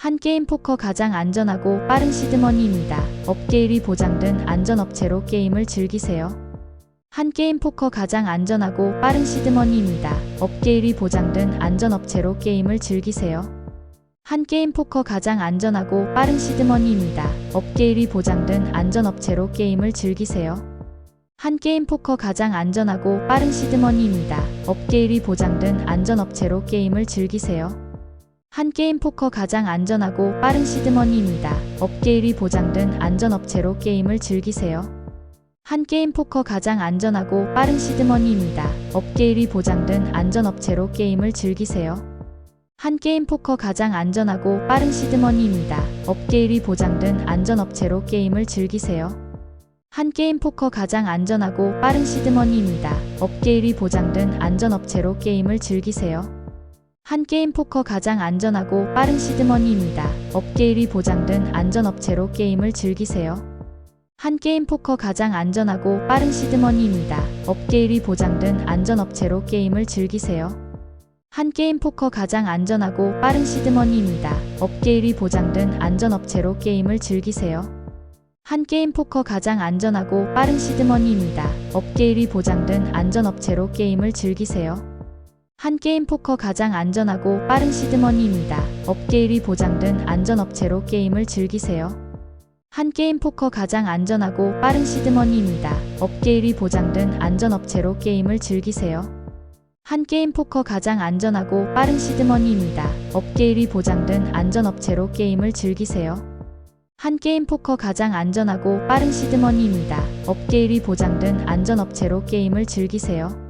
한 게임 포커 가장 안전하고 빠른 시드머니입니다. 업계 1위 보장된 안전업체로 게임을 즐기세요. 한 게임 포커 가장 안전하고 빠른 시드머니입니다. 업계 1위 보장된 안전업체로 게임을 즐기세요. 한 게임 포커 가장 안전하고 빠른 시드머니입니다. 업계 1위 보장된 안전업체로 게임을 즐기세요. 한 게임 포커 가장 안전하고 빠른 시드머니입니다. 업계 1위 보장된 안전업체로 게임을 즐기세요. 한 게임 포커 가장 안전하고 빠른 시드머니입니다. 업계 1위 보장된 안전업체로 게임을 즐기세요. 한 게임 포커 가장 안전하고 빠른 시드머니입니다. 업계 1위 보장된 안전업체로 게임을 즐기세요. 한 게임 포커 가장 안전하고 빠른 시드머니입니다. 업계 1위 보장된 안전업체로 게임을 즐기세요. 한 게임 포커 가장 안전하고 빠른 시드머니입니다. 업계 1위 보장된 안전업체로 게임을 즐기세요. 한 게임 포커 가장 안전하고 빠른 시드머니입니다. 업계 1위 보장된 안전업체로 게임을 즐기세요. 한 게임 포커 가장 안전하고 빠른 시드머니입니다. 업계 1위 보장된 안전업체로 게임을 즐기세요. 한 게임 포커 가장 안전하고 빠른 시드머니입니다. 업계 1위 보장된 안전업체로 게임을 즐기세요. 한 게임 포커 가장 안전하고 빠른 시드머니입니다. 업계 1위 보장된 안전업체로 게임을 즐기세요. 한 게임 포커 가장 안전하고 빠른 시드머니입니다. 업계 1위 보장된 안전업체로 게임을 즐기세요. 한 게임 포커 가장 안전하고 빠른 시드머니입니다. 업계 1위 보장된 안전업체로 게임을 즐기세요. 한 게임 포커 가장 안전하고 빠른 시드머니입니다. 업계 1위 보장된 안전업체로 게임을 즐기세요. 한 게임 포커 가장 안전하고 빠른 시드머니입니다. 업계 1위 보장된 안전업체로 게임을 즐기세요. 한 게임 포커 가장 안전하고 빠른 시드머니입니다. 업계 1위 보장된 안전업체로 게임을 즐기세요. 한 게임 포커 가장 안전하고 빠른 시드머니입니다. 업계 1위 보장된 안전업체로 게임을 즐기세요. 한 게임 포커 가장 안전하고 빠른 시드머니입니다. 업계 1위 보장된 안전업체로 게임을 즐기세요. 한 게임 포커 가장 안전하고 빠른 시드머니입니다. 업계 1위 보장된 안전업체로 게임을 즐기세요.